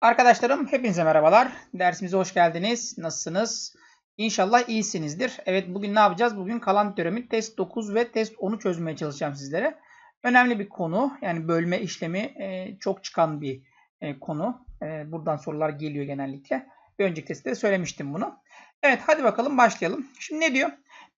Arkadaşlarım hepinize merhabalar. Dersimize hoş geldiniz. Nasılsınız? İnşallah iyisinizdir. Evet bugün ne yapacağız? Bugün kalan teoremi test 9 ve test 10'u çözmeye çalışacağım sizlere. Önemli bir konu. Yani bölme işlemi e, çok çıkan bir e, konu. E, buradan sorular geliyor genellikle. Bir önceki testte söylemiştim bunu. Evet hadi bakalım başlayalım. Şimdi ne diyor?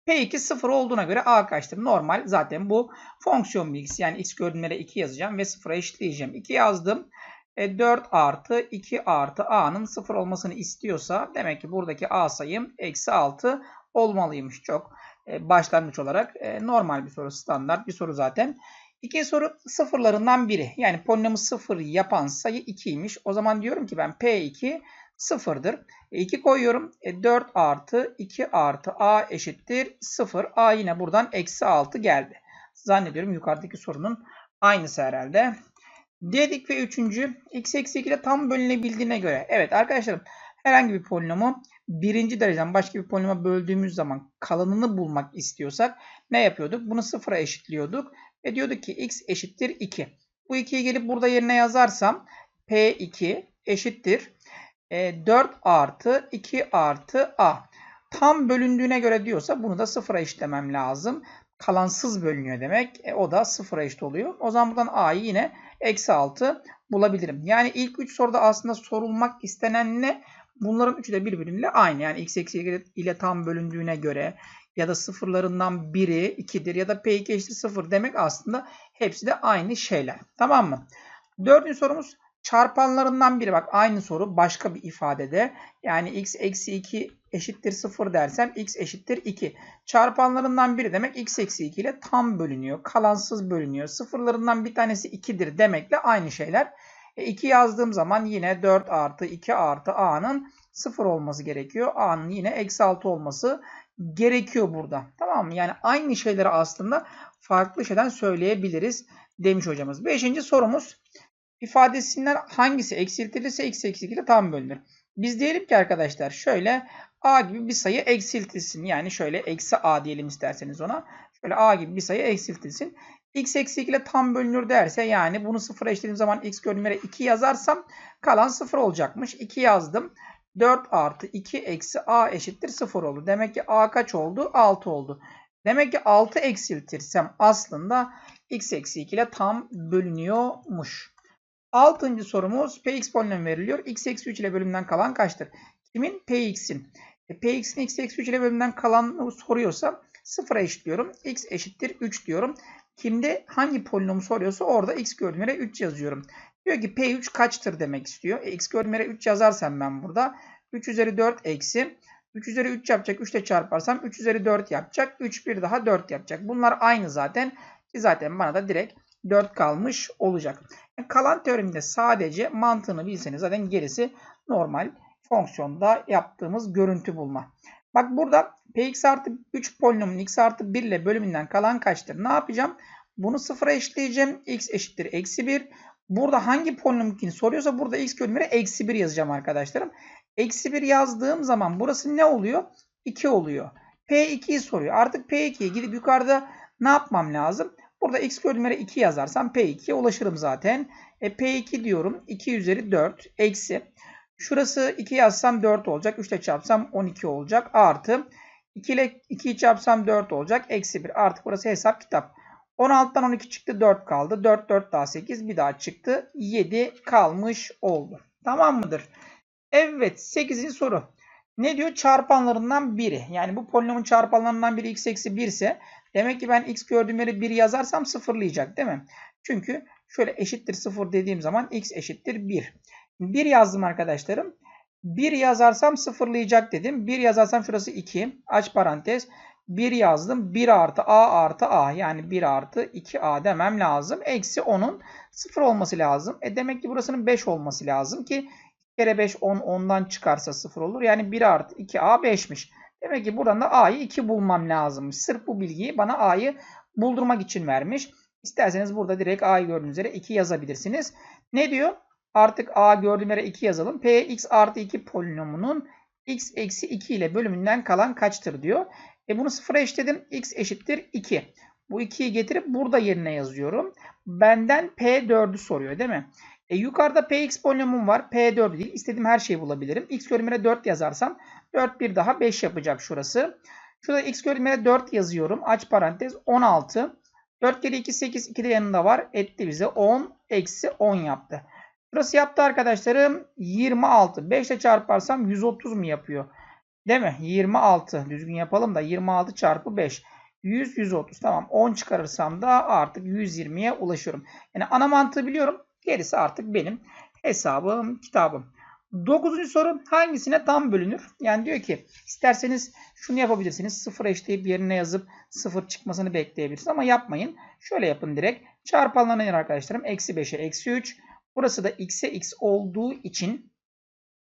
P2 0 olduğuna göre A kaçtır? Normal zaten bu fonksiyon bilgisi. Yani x gördüğümlere 2 yazacağım ve 0'a eşitleyeceğim. 2 yazdım. E, 4 artı 2 artı a'nın 0 olmasını istiyorsa demek ki buradaki a sayım eksi 6 olmalıymış. Çok e, başlangıç olarak e, normal bir soru standart bir soru zaten. İkinci soru sıfırlarından biri. Yani polinomu 0 yapan sayı 2'ymiş. O zaman diyorum ki ben P2 sıfırdır. E, 2 koyuyorum. E, 4 artı 2 artı a eşittir 0. A yine buradan eksi 6 geldi. Zannediyorum yukarıdaki sorunun aynısı herhalde. Dedik ve üçüncü x eksi 2 ile tam bölünebildiğine göre. Evet arkadaşlarım herhangi bir polinomu birinci dereceden başka bir polinoma böldüğümüz zaman kalanını bulmak istiyorsak ne yapıyorduk? Bunu sıfıra eşitliyorduk ve diyorduk ki x eşittir 2. Bu 2'yi gelip burada yerine yazarsam p2 eşittir 4 e, artı 2 artı a. Tam bölündüğüne göre diyorsa bunu da sıfıra eşitlemem lazım. Kalansız bölünüyor demek. E, o da sıfıra eşit oluyor. O zaman buradan a'yı yine eksi 6 bulabilirim. Yani ilk 3 soruda aslında sorulmak istenen ne? Bunların üçü de birbiriyle aynı. Yani x eksi ile tam bölündüğüne göre ya da sıfırlarından biri 2'dir ya da p2 eşittir 0 demek aslında hepsi de aynı şeyler. Tamam mı? Dördüncü sorumuz çarpanlarından biri. Bak aynı soru başka bir ifadede. Yani x eksi 2 eşittir 0 dersem x eşittir 2. Çarpanlarından biri demek x eksi 2 ile tam bölünüyor. Kalansız bölünüyor. Sıfırlarından bir tanesi 2'dir demekle aynı şeyler. E 2 yazdığım zaman yine 4 artı 2 artı a'nın 0 olması gerekiyor. a'nın yine eksi 6 olması gerekiyor burada. Tamam mı? Yani aynı şeyleri aslında farklı şeyden söyleyebiliriz demiş hocamız. Beşinci sorumuz ifadesinden hangisi eksiltilirse x eksi 2 ile tam bölünür. Biz diyelim ki arkadaşlar şöyle a gibi bir sayı eksiltilsin. Yani şöyle eksi a diyelim isterseniz ona. Şöyle a gibi bir sayı eksiltilsin. x eksi 2 ile tam bölünür derse yani bunu sıfıra eşitlediğim zaman x gördüğüm 2 yazarsam kalan 0 olacakmış. 2 yazdım. 4 artı 2 eksi a eşittir 0 oldu. Demek ki a kaç oldu? 6 oldu. Demek ki 6 eksiltirsem aslında x eksi 2 ile tam bölünüyormuş. Altıncı sorumuz px polinomu veriliyor. x eksi 3 ile bölümden kalan kaçtır? Kimin? px'in. E, px'in x eksi 3 ile bölümden kalanını soruyorsa sıfıra eşitliyorum. x eşittir 3 diyorum. Kimde hangi polinomu soruyorsa orada x gördüğüm 3 yazıyorum. Diyor ki P3 kaçtır demek istiyor. E, x gördüğüm 3 yazarsam ben burada 3 üzeri 4 eksi 3 üzeri 3 yapacak. 3 ile çarparsam 3 üzeri 4 yapacak. 3 bir daha 4 yapacak. Bunlar aynı zaten. Zaten bana da direkt 4 kalmış olacak. Yani kalan teoreminde sadece mantığını bilseniz zaten gerisi normal fonksiyonda yaptığımız görüntü bulma. Bak burada px artı 3 polinomun x artı 1 ile bölümünden kalan kaçtır? Ne yapacağım? Bunu sıfıra eşitleyeceğim. x eşittir eksi 1. Burada hangi polinomikini soruyorsa burada x bölümüne eksi 1 yazacağım arkadaşlarım. Eksi 1 yazdığım zaman burası ne oluyor? 2 oluyor. P2'yi soruyor. Artık P2'ye gidip yukarıda ne yapmam lazım? Burada x bölümüne 2 yazarsam P2'ye ulaşırım zaten. E, P2 diyorum. 2 üzeri 4 eksi. Şurası 2 yazsam 4 olacak. 3 ile çarpsam 12 olacak. Artı 2 ile 2'yi çarpsam 4 olacak. Eksi 1. Artık burası hesap kitap. 16'dan 12 çıktı 4 kaldı. 4 4 daha 8 bir daha çıktı. 7 kalmış oldu. Tamam mıdır? Evet 8. soru. Ne diyor? Çarpanlarından biri. Yani bu polinomun çarpanlarından biri x eksi 1 ise demek ki ben x gördüğüm yere 1 yazarsam sıfırlayacak değil mi? Çünkü şöyle eşittir 0 dediğim zaman x eşittir 1. 1 yazdım arkadaşlarım. 1 yazarsam sıfırlayacak dedim. 1 yazarsam şurası 2. Aç parantez. 1 yazdım. 1 artı a artı a. Yani 1 artı 2a demem lazım. Eksi 10'un 0 olması lazım. E demek ki burasının 5 olması lazım ki kere 5 10 10'dan çıkarsa 0 olur. Yani 1 artı 2a 5'miş. Demek ki buradan da a'yı 2 bulmam lazımmış. Sırf bu bilgiyi bana a'yı buldurmak için vermiş. İsterseniz burada direkt a'yı gördüğünüz üzere 2 yazabilirsiniz. Ne diyor? Artık a gördüğüm yere 2 yazalım. p x artı 2 polinomunun x eksi 2 ile bölümünden kalan kaçtır diyor. E bunu sıfıra eşitledim. x eşittir 2. Bu 2'yi getirip burada yerine yazıyorum. Benden p4'ü soruyor değil mi? E, yukarıda px polinomum var. P4 değil. İstediğim her şeyi bulabilirim. x bölümüne 4 yazarsam 4 bir daha 5 yapacak şurası. Şurada x bölümüne 4 yazıyorum. Aç parantez 16. 4 kere 2 8. 2 de yanında var. Etti bize 10 eksi 10 yaptı. Burası yaptı arkadaşlarım 26. 5 ile çarparsam 130 mu yapıyor? Değil mi? 26. Düzgün yapalım da 26 çarpı 5. 100, 130. Tamam. 10 çıkarırsam da artık 120'ye ulaşıyorum. Yani ana mantığı biliyorum. Gerisi artık benim hesabım, kitabım. Dokuzuncu soru hangisine tam bölünür? Yani diyor ki isterseniz şunu yapabilirsiniz. Sıfır eşleyip yerine yazıp sıfır çıkmasını bekleyebilirsiniz ama yapmayın. Şöyle yapın direkt. Çarpanlarına arkadaşlarım. Eksi 5'e eksi 3. Burası da x'e x olduğu için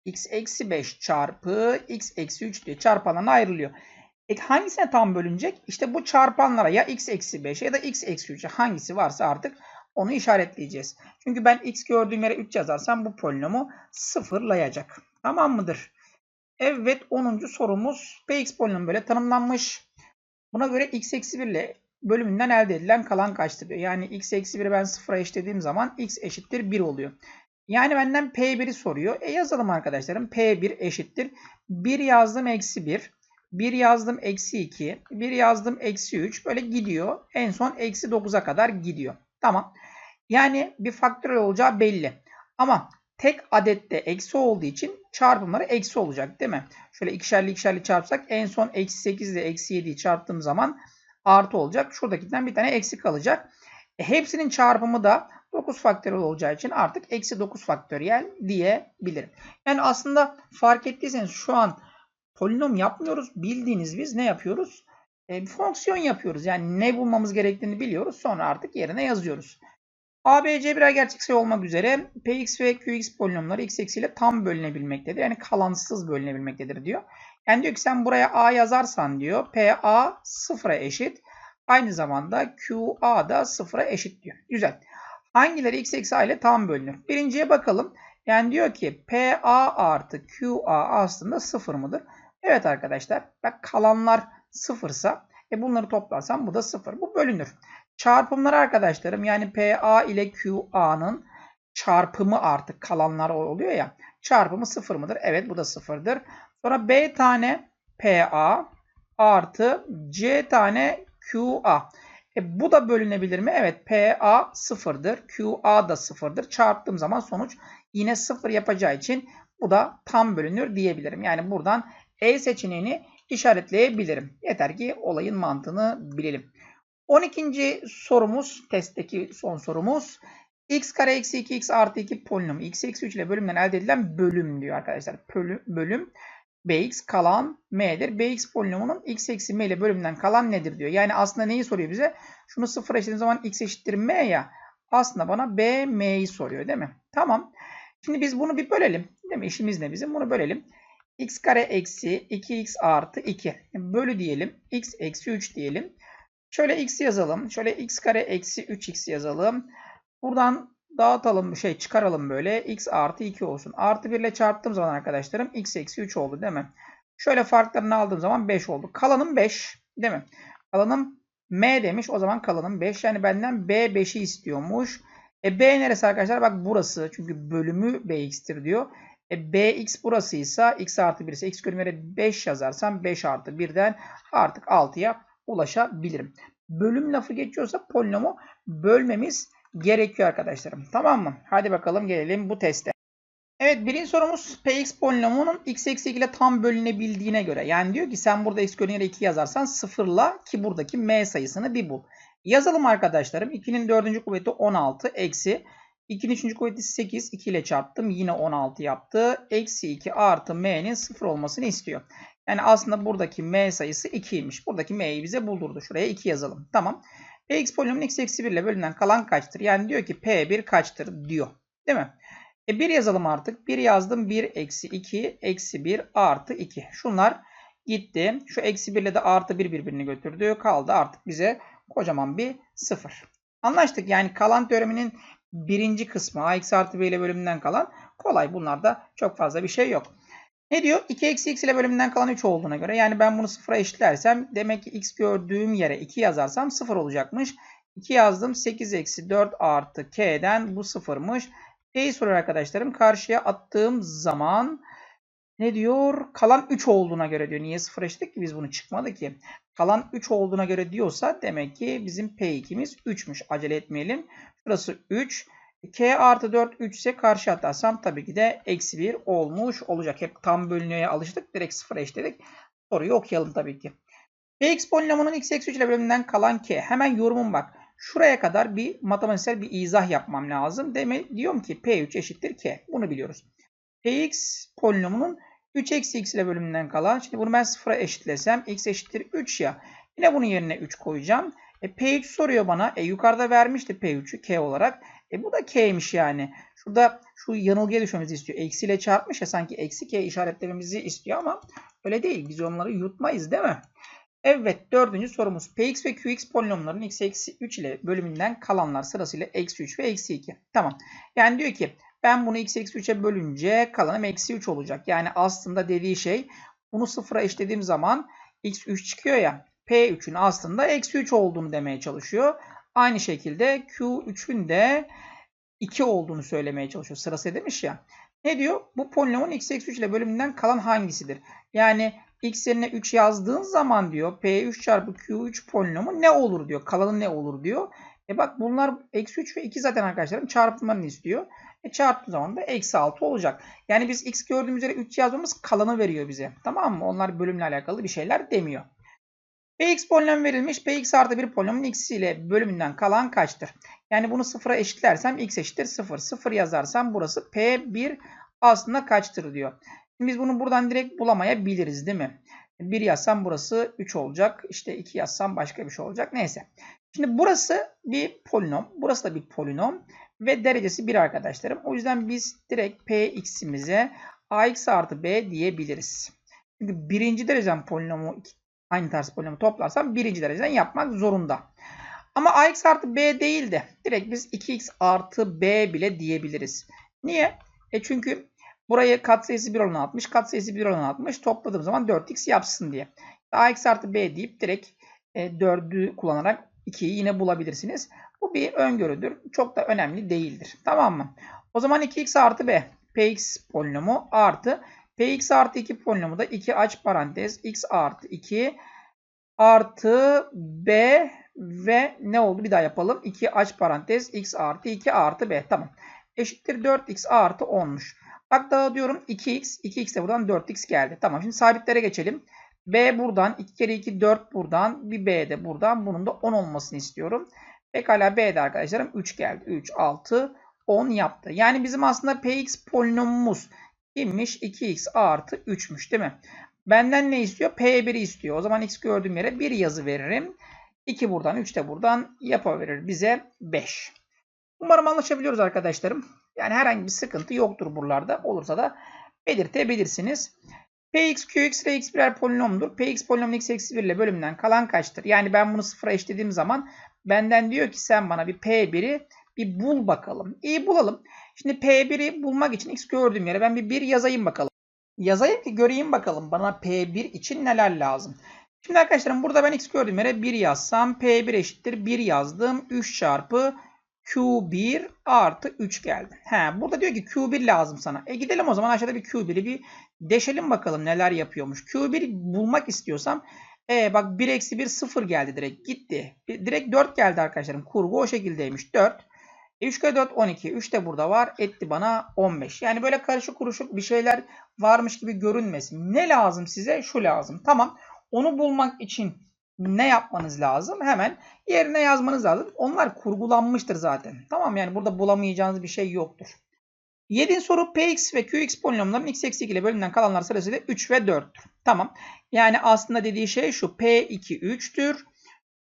x eksi 5 çarpı x eksi 3 diye çarpanlarına ayrılıyor. E hangisine tam bölünecek? İşte bu çarpanlara ya x eksi 5 ya da x eksi 3'e hangisi varsa artık onu işaretleyeceğiz. Çünkü ben x gördüğüm yere 3 yazarsam bu polinomu sıfırlayacak. Tamam mıdır? Evet 10. sorumuz px polinomu böyle tanımlanmış. Buna göre x eksi 1 ile bölümünden elde edilen kalan kaçtır diyor. Yani x eksi 1'i ben sıfıra eşlediğim zaman x eşittir 1 oluyor. Yani benden P1'i soruyor. E yazalım arkadaşlarım. P1 eşittir. 1 yazdım eksi 1. 1 yazdım eksi 2. 1 yazdım eksi 3. Böyle gidiyor. En son eksi 9'a kadar gidiyor. Tamam. Yani bir faktörel olacağı belli. Ama tek adette eksi olduğu için çarpımları eksi olacak değil mi? Şöyle ikişerli ikişerli çarpsak en son eksi 8 ile eksi 7'yi çarptığım zaman artı olacak. Şuradakinden bir tane eksi kalacak. E, hepsinin çarpımı da 9 faktöriyel olacağı için artık eksi 9 faktöriyel diyebilirim. Yani aslında fark ettiyseniz şu an polinom yapmıyoruz. Bildiğiniz biz ne yapıyoruz? E, fonksiyon yapıyoruz. Yani ne bulmamız gerektiğini biliyoruz. Sonra artık yerine yazıyoruz. A, B, C birer gerçek sayı olmak üzere Px ve Qx polinomları x eksiyle tam bölünebilmektedir. Yani kalansız bölünebilmektedir diyor. Yani diyor ki sen buraya A yazarsan diyor PA sıfıra eşit. Aynı zamanda QA da sıfıra eşit diyor. Güzel. Hangileri x eksi a ile tam bölünür? Birinciye bakalım. Yani diyor ki PA artı QA aslında sıfır mıdır? Evet arkadaşlar. Bak kalanlar sıfırsa e bunları toplarsam bu da sıfır. Bu bölünür. Çarpımlar arkadaşlarım yani PA ile QA'nın çarpımı artık kalanlar oluyor ya. Çarpımı sıfır mıdır? Evet bu da sıfırdır. Sonra B tane PA artı C tane QA. E, bu da bölünebilir mi? Evet PA sıfırdır. QA da sıfırdır. Çarptığım zaman sonuç yine sıfır yapacağı için bu da tam bölünür diyebilirim. Yani buradan E seçeneğini işaretleyebilirim. Yeter ki olayın mantığını bilelim. 12. sorumuz, testteki son sorumuz. x kare eksi 2x artı 2 polinom x eksi 3 ile bölümden elde edilen bölüm diyor arkadaşlar. Bölüm, bölüm bx kalan m'dir. bx polinomunun x eksi m ile bölümden kalan nedir diyor. Yani aslında neyi soruyor bize? Şunu sıfır eşittiğim zaman x eşittir m ya. Aslında bana b m'yi soruyor değil mi? Tamam. Şimdi biz bunu bir bölelim. Değil mi? İşimiz ne bizim? Bunu bölelim. X kare eksi 2x artı 2. Bölü diyelim. x eksi 3 diyelim. Şöyle x yazalım. Şöyle x kare eksi 3x yazalım. Buradan dağıtalım şey çıkaralım böyle. x artı 2 olsun. Artı 1 ile çarptığım zaman arkadaşlarım x eksi 3 oldu değil mi? Şöyle farklarını aldığım zaman 5 oldu. Kalanım 5 değil mi? Kalanım m demiş. O zaman kalanım 5. Yani benden b 5'i istiyormuş. E b neresi arkadaşlar? Bak burası. Çünkü bölümü bx'tir diyor. E bx burasıysa x artı 1 ise x bölümüne 5 yazarsam 5 artı 1'den artık 6'ya ulaşabilirim. Bölüm lafı geçiyorsa polinomu bölmemiz gerekiyor arkadaşlarım. Tamam mı? Hadi bakalım gelelim bu teste. Evet birinci sorumuz px polinomunun x eksi 2 ile tam bölünebildiğine göre. Yani diyor ki sen burada x bölü 2 yazarsan sıfırla ki buradaki m sayısını bir bul. Yazalım arkadaşlarım. 2'nin 4. kuvveti 16 eksi 2'nin 3. kuvveti 8. 2 ile çarptım. Yine 16 yaptı. Eksi 2 artı m'nin 0 olmasını istiyor. Yani aslında buradaki m sayısı 2'ymiş. Buradaki m'yi bize buldurdu. Şuraya 2 yazalım. Tamam. Px polinomunun x eksi 1 ile bölünen kalan kaçtır? Yani diyor ki P1 kaçtır diyor. Değil mi? E 1 yazalım artık. 1 yazdım. 1 eksi 2 eksi 1 artı 2. Şunlar gitti. Şu eksi 1 ile de artı 1 birbirini götürdü. Kaldı artık bize kocaman bir 0. Anlaştık. Yani kalan teoreminin birinci kısmı ax artı b ile bölümünden kalan kolay. Bunlarda çok fazla bir şey yok. Ne diyor? 2 eksi x ile bölümünden kalan 3 olduğuna göre. Yani ben bunu sıfıra eşitlersem demek ki x gördüğüm yere 2 yazarsam 0 olacakmış. 2 yazdım. 8 eksi 4 artı k'den bu sıfırmış. P'yi soruyor arkadaşlarım. Karşıya attığım zaman ne diyor? Kalan 3 olduğuna göre diyor. Niye 0 eşitlik ki biz bunu çıkmadı ki? Kalan 3 olduğuna göre diyorsa demek ki bizim P2'miz 3'müş. Acele etmeyelim. Şurası 3. K artı 4 3 ise karşı atarsam tabii ki de eksi 1 olmuş olacak. Hep tam bölünüye alıştık. Direkt 0 eşledik. Soruyu okuyalım tabii ki. Px polinomunun x eksi 3 ile bölümünden kalan k. Hemen yorumum bak. Şuraya kadar bir matematiksel bir izah yapmam lazım. Demek diyorum ki P3 eşittir K. Bunu biliyoruz. Px polinomunun 3 eksi x ile bölümünden kalan. Şimdi bunu ben sıfıra eşitlesem x eşittir 3 ya. Yine bunun yerine 3 koyacağım. E, P3 soruyor bana. E, yukarıda vermişti P3'ü K olarak. E, bu da K'ymiş yani. Şurada şu yanılgıya düşmemizi istiyor. Eksiyle çarpmış ya sanki eksi K işaretlememizi istiyor ama öyle değil. Biz onları yutmayız değil mi? Evet dördüncü sorumuz. Px ve qx polinomlarının x eksi 3 ile bölümünden kalanlar sırasıyla eksi 3 ve eksi 2. Tamam. Yani diyor ki ben bunu x eksi 3'e bölünce kalanım eksi 3 olacak. Yani aslında dediği şey bunu sıfıra eşlediğim zaman x 3 çıkıyor ya. P3'ün aslında eksi 3 olduğunu demeye çalışıyor. Aynı şekilde Q3'ün de 2 olduğunu söylemeye çalışıyor. Sırası demiş ya. Ne diyor? Bu polinomun x eksi 3 ile bölümünden kalan hangisidir? Yani x yerine 3 yazdığın zaman diyor P3 çarpı Q3 polinomu ne olur diyor. Kalanı ne olur diyor. E bak bunlar eksi 3 ve 2 zaten arkadaşlarım çarpımlarını istiyor. E çarptığım zaman da eksi 6 olacak. Yani biz x gördüğümüz üzere 3 yazmamız kalanı veriyor bize. Tamam mı? Onlar bölümle alakalı bir şeyler demiyor. Px polinom verilmiş. Px artı 1 polinomun x ile bölümünden kalan kaçtır? Yani bunu sıfıra eşitlersem x eşittir 0. 0 yazarsam burası P1 aslında kaçtır diyor. Şimdi biz bunu buradan direkt bulamayabiliriz değil mi? 1 yazsam burası 3 olacak. İşte 2 yazsam başka bir şey olacak. Neyse. Şimdi burası bir polinom. Burası da bir polinom. Ve derecesi 1 arkadaşlarım. O yüzden biz direkt px'imize ax artı b diyebiliriz. Çünkü birinci dereceden polinomu aynı tarz polinomu toplarsam birinci dereceden yapmak zorunda. Ama ax artı b değil de direkt biz 2x artı b bile diyebiliriz. Niye? E çünkü burayı katsayısı 1 oranı atmış. Katsayısı 1 oranı atmış. Topladığım zaman 4x yapsın diye. ax artı b deyip direkt e, 4'ü kullanarak 2'yi yine bulabilirsiniz. Bu bir öngörüdür. Çok da önemli değildir. Tamam mı? O zaman 2x artı b. px polinomu artı px artı 2 polinomu da 2 aç parantez x artı 2 artı b ve ne oldu? Bir daha yapalım. 2 aç parantez x artı 2 artı b. Tamam. Eşittir 4x artı 10'muş. Bak daha diyorum 2x. 2x de buradan 4x geldi. Tamam. Şimdi sabitlere geçelim. B buradan. 2 kere 2 4 buradan. Bir B de buradan. Bunun da 10 olmasını istiyorum. Pekala B'de arkadaşlarım 3 geldi. 3, 6, 10 yaptı. Yani bizim aslında Px polinomumuz kimmiş? 2x artı 3'müş değil mi? Benden ne istiyor? P1'i istiyor. O zaman x gördüğüm yere 1 yazı veririm. 2 buradan 3 de buradan yapıverir bize 5. Umarım anlaşabiliyoruz arkadaşlarım. Yani herhangi bir sıkıntı yoktur buralarda. Olursa da belirtebilirsiniz. Px, Qx, Rx birer polinomdur. Px polinomun x eksi 1 ile bölümünden kalan kaçtır? Yani ben bunu sıfıra eşlediğim zaman benden diyor ki sen bana bir P1'i bir bul bakalım. İyi bulalım. Şimdi P1'i bulmak için x gördüğüm yere ben bir 1 yazayım bakalım. Yazayım ki göreyim bakalım bana P1 için neler lazım. Şimdi arkadaşlarım burada ben x gördüğüm yere 1 yazsam P1 eşittir 1 yazdım. 3 çarpı Q1 artı 3 geldi. He, burada diyor ki Q1 lazım sana. E gidelim o zaman aşağıda bir Q1'i bir deşelim bakalım neler yapıyormuş. Q1 bulmak istiyorsam e bak 1 eksi 1 0 geldi direkt gitti. Direkt 4 geldi arkadaşlarım. Kurgu o şekildeymiş. 4. E 3 kere 4 12. 3 de burada var. Etti bana 15. Yani böyle karışık kuruşuk bir şeyler varmış gibi görünmesin. Ne lazım size? Şu lazım. Tamam. Onu bulmak için ne yapmanız lazım? Hemen yerine yazmanız lazım. Onlar kurgulanmıştır zaten. Tamam yani burada bulamayacağınız bir şey yoktur. 7. soru Px ve Qx polinomların x eksi 2 ile bölümünden kalanlar sırasıyla 3 ve 4'tür. Tamam. Yani aslında dediği şey şu. P2 3'tür.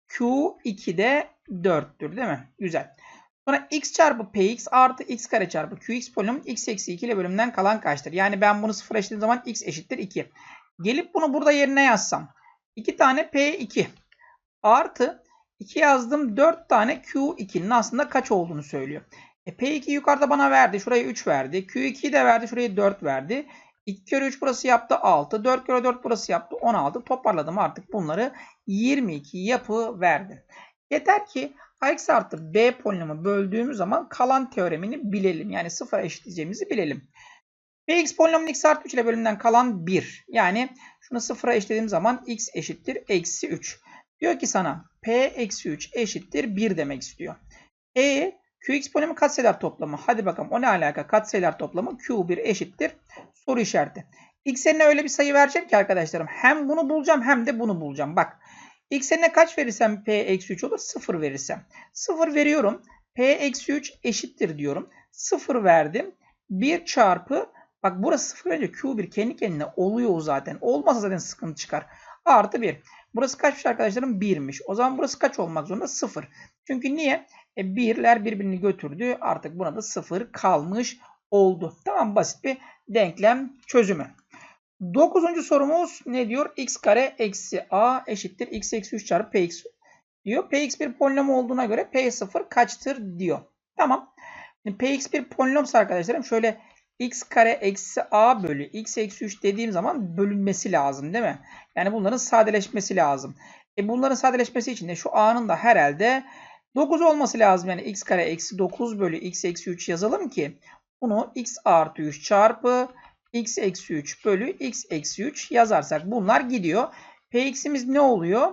Q2 de 4'tür değil mi? Güzel. Sonra x çarpı px artı x kare çarpı qx polinomun x eksi 2 ile bölümünden kalan kaçtır? Yani ben bunu sıfır eşitlediğim zaman x eşittir 2. Gelip bunu burada yerine yazsam. 2 tane P2 artı 2 yazdım 4 tane Q2'nin aslında kaç olduğunu söylüyor. E, P2 yukarıda bana verdi. Şuraya 3 verdi. Q2'yi de verdi. Şuraya 4 verdi. 2 kere 3 burası yaptı 6. 4 kere 4 burası yaptı 16. Toparladım artık bunları 22 yapı verdi. Yeter ki x artı b polinomu böldüğümüz zaman kalan teoremini bilelim. Yani sıfıra eşitleyeceğimizi bilelim. Px polinomunun x artı 3 ile bölümünden kalan 1. Yani şunu sıfıra eşitlediğim zaman x eşittir eksi 3. Diyor ki sana p eksi 3 eşittir 1 demek istiyor. E qx polinomu katsayılar toplamı. Hadi bakalım o ne alaka? Katsayılar toplamı q1 eşittir soru işareti. X'e öyle bir sayı vereceğim ki arkadaşlarım. Hem bunu bulacağım hem de bunu bulacağım. Bak X'e kaç verirsem P eksi 3 olur? 0 verirsem. 0 veriyorum. P eksi 3 eşittir diyorum. 0 verdim. 1 çarpı bak burası 0 verince Q1 kendi kendine oluyor zaten. Olmazsa zaten sıkıntı çıkar. Artı 1. Burası kaçmış arkadaşlarım? 1'miş. O zaman burası kaç olmak zorunda? 0. Çünkü niye? E, 1'ler birbirini götürdü. Artık buna da 0 kalmış oldu. Tamam basit bir denklem çözümü. Dokuzuncu sorumuz ne diyor? x kare eksi a eşittir x eksi 3 çarpı px diyor. px bir polinom olduğuna göre p0 kaçtır diyor. Tamam. Şimdi px bir polinomsa arkadaşlarım şöyle x kare eksi a bölü x eksi 3 dediğim zaman bölünmesi lazım değil mi? Yani bunların sadeleşmesi lazım. E bunların sadeleşmesi için de şu a'nın da herhalde 9 olması lazım. Yani x kare eksi 9 bölü x eksi 3 yazalım ki bunu x artı 3 çarpı x eksi 3 bölü x eksi 3 yazarsak bunlar gidiyor. Px'imiz ne oluyor?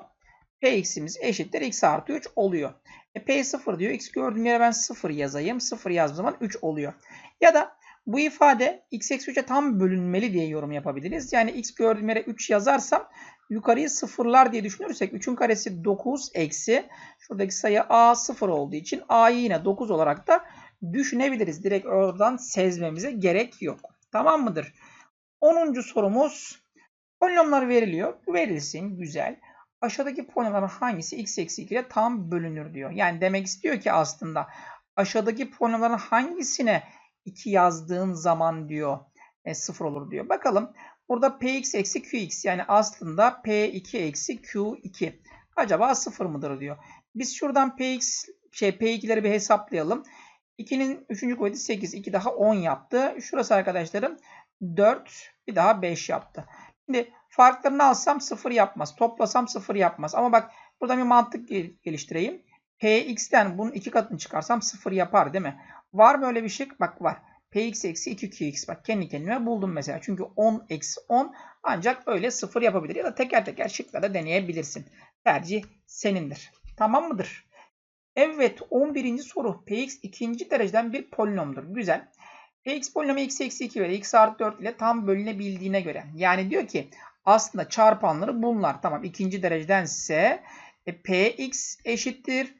Px'imiz eşittir x artı 3 oluyor. E, P 0 diyor. X gördüğüm yere ben 0 yazayım. 0 yazdığım zaman 3 oluyor. Ya da bu ifade x eksi 3'e tam bölünmeli diye yorum yapabiliriz. Yani x gördüğüm yere 3 yazarsam yukarıyı sıfırlar diye düşünürsek 3'ün karesi 9 eksi şuradaki sayı a 0 olduğu için a'yı yine 9 olarak da düşünebiliriz. Direkt oradan sezmemize gerek yok. Tamam mıdır? 10. sorumuz polinomlar veriliyor. Verilsin. Güzel. Aşağıdaki polinomların hangisi x eksi 2 ile tam bölünür diyor. Yani demek istiyor ki aslında aşağıdaki polinomların hangisine 2 yazdığın zaman diyor e, 0 olur diyor. Bakalım. Burada px eksi qx yani aslında p2 eksi q2. Acaba 0 mıdır diyor. Biz şuradan px şey p2'leri bir hesaplayalım. 2'nin 3. kuvveti 8. 2 daha 10 yaptı. Şurası arkadaşlarım 4. Bir daha 5 yaptı. Şimdi farklarını alsam 0 yapmaz. Toplasam 0 yapmaz. Ama bak burada bir mantık geliştireyim. Px'ten bunun 2 katını çıkarsam 0 yapar değil mi? Var mı öyle bir şey? Bak var. Px eksi 2qx. Bak kendi kendime buldum mesela. Çünkü 10 eksi 10 ancak öyle 0 yapabilir. Ya da teker teker şıklarda deneyebilirsin. Tercih senindir. Tamam mıdır? Evet 11. soru. Px ikinci dereceden bir polinomdur. Güzel. Px polinomu x eksi 2 ve x artı 4 ile tam bölünebildiğine göre. Yani diyor ki aslında çarpanları bunlar. Tamam ikinci dereceden ise e, px eşittir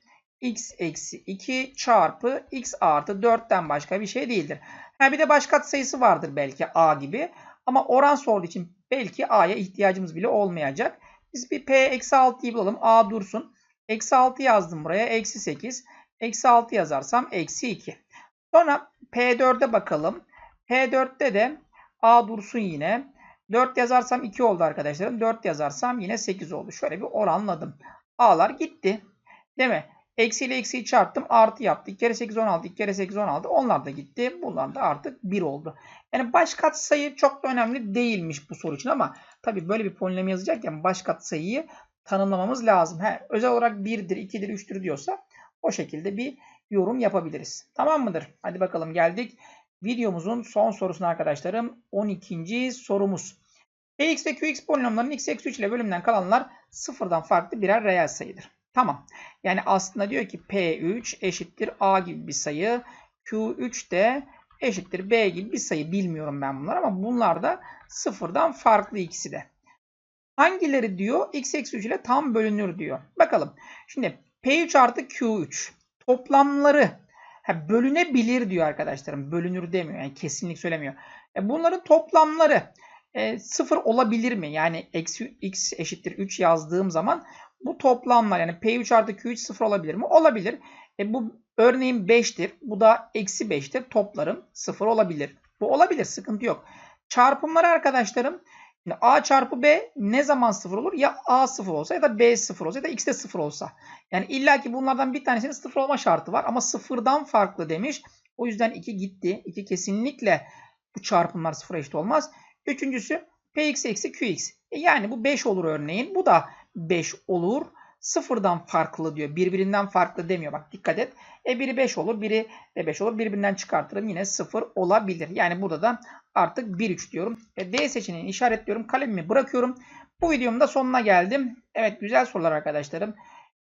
x eksi 2 çarpı x artı 4'ten başka bir şey değildir. Ha, bir de başka sayısı vardır belki a gibi. Ama oran sorduğu için belki a'ya ihtiyacımız bile olmayacak. Biz bir p eksi 6'yı bulalım. a dursun. Eksi 6 yazdım buraya. Eksi 8. Eksi 6 yazarsam eksi 2. Sonra P4'e bakalım. P4'te de A dursun yine. 4 yazarsam 2 oldu arkadaşlarım. 4 yazarsam yine 8 oldu. Şöyle bir oranladım. A'lar gitti. Değil mi? Eksi ile eksiyi çarptım. Artı yaptı. 2 kere 8 16. 2 kere 8 16. Onlar da gitti. Bunlar da artık 1 oldu. Yani baş katsayı çok da önemli değilmiş bu soru için ama tabii böyle bir polinom yazacakken baş katsayıyı tanımlamamız lazım. He, özel olarak 1'dir, 2'dir, 3'tür diyorsa o şekilde bir yorum yapabiliriz. Tamam mıdır? Hadi bakalım geldik. Videomuzun son sorusuna arkadaşlarım. 12. sorumuz. Px ve Qx polinomlarının x eksi 3 ile bölümden kalanlar sıfırdan farklı birer reel sayıdır. Tamam. Yani aslında diyor ki P3 eşittir A gibi bir sayı. Q3 de eşittir B gibi bir sayı. Bilmiyorum ben bunlar ama bunlar da sıfırdan farklı ikisi de. Hangileri diyor x eksi 3 ile tam bölünür diyor. Bakalım. Şimdi P3 artı Q3 toplamları ha, bölünebilir diyor arkadaşlarım. Bölünür demiyor. Yani kesinlik söylemiyor. E, bunların toplamları e, sıfır olabilir mi? Yani eksi x eşittir 3 yazdığım zaman bu toplamlar yani P3 artı Q3 sıfır olabilir mi? Olabilir. E, bu örneğin 5'tir. Bu da eksi 5'tir. Toplarım sıfır olabilir. Bu olabilir. Sıkıntı yok. Çarpımları arkadaşlarım Şimdi A çarpı B ne zaman sıfır olur? Ya A sıfır olsa ya da B sıfır olsa ya da X de sıfır olsa. Yani illa ki bunlardan bir tanesinin sıfır olma şartı var ama sıfırdan farklı demiş. O yüzden 2 gitti. 2 kesinlikle bu çarpımlar sıfıra eşit olmaz. Üçüncüsü Px eksi Qx. E yani bu 5 olur örneğin. Bu da 5 olur. sıfırdan farklı diyor. Birbirinden farklı demiyor. Bak dikkat et. E biri 5 olur, biri de 5 olur. Birbirinden çıkartırım yine 0 olabilir. Yani burada da artık 1 3 diyorum. E D seçeneğini işaretliyorum. Kalemimi bırakıyorum. Bu videomun da sonuna geldim. Evet güzel sorular arkadaşlarım.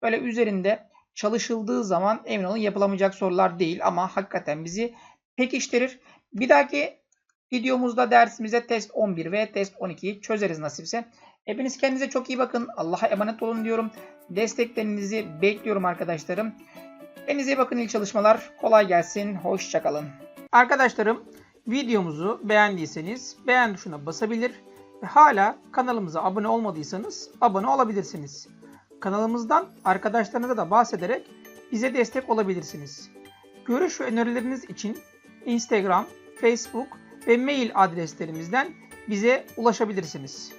Böyle üzerinde çalışıldığı zaman emin olun yapılamayacak sorular değil ama hakikaten bizi pekiştirir. Bir dahaki videomuzda dersimize test 11 ve test 12'yi çözeriz nasipse. Hepiniz kendinize çok iyi bakın. Allah'a emanet olun diyorum. Desteklerinizi bekliyorum arkadaşlarım. Kendinize iyi bakın iyi çalışmalar. Kolay gelsin. Hoşçakalın. Arkadaşlarım videomuzu beğendiyseniz beğen tuşuna basabilir ve hala kanalımıza abone olmadıysanız abone olabilirsiniz. Kanalımızdan arkadaşlarınıza da bahsederek bize destek olabilirsiniz. Görüş ve önerileriniz için Instagram, Facebook ve mail adreslerimizden bize ulaşabilirsiniz.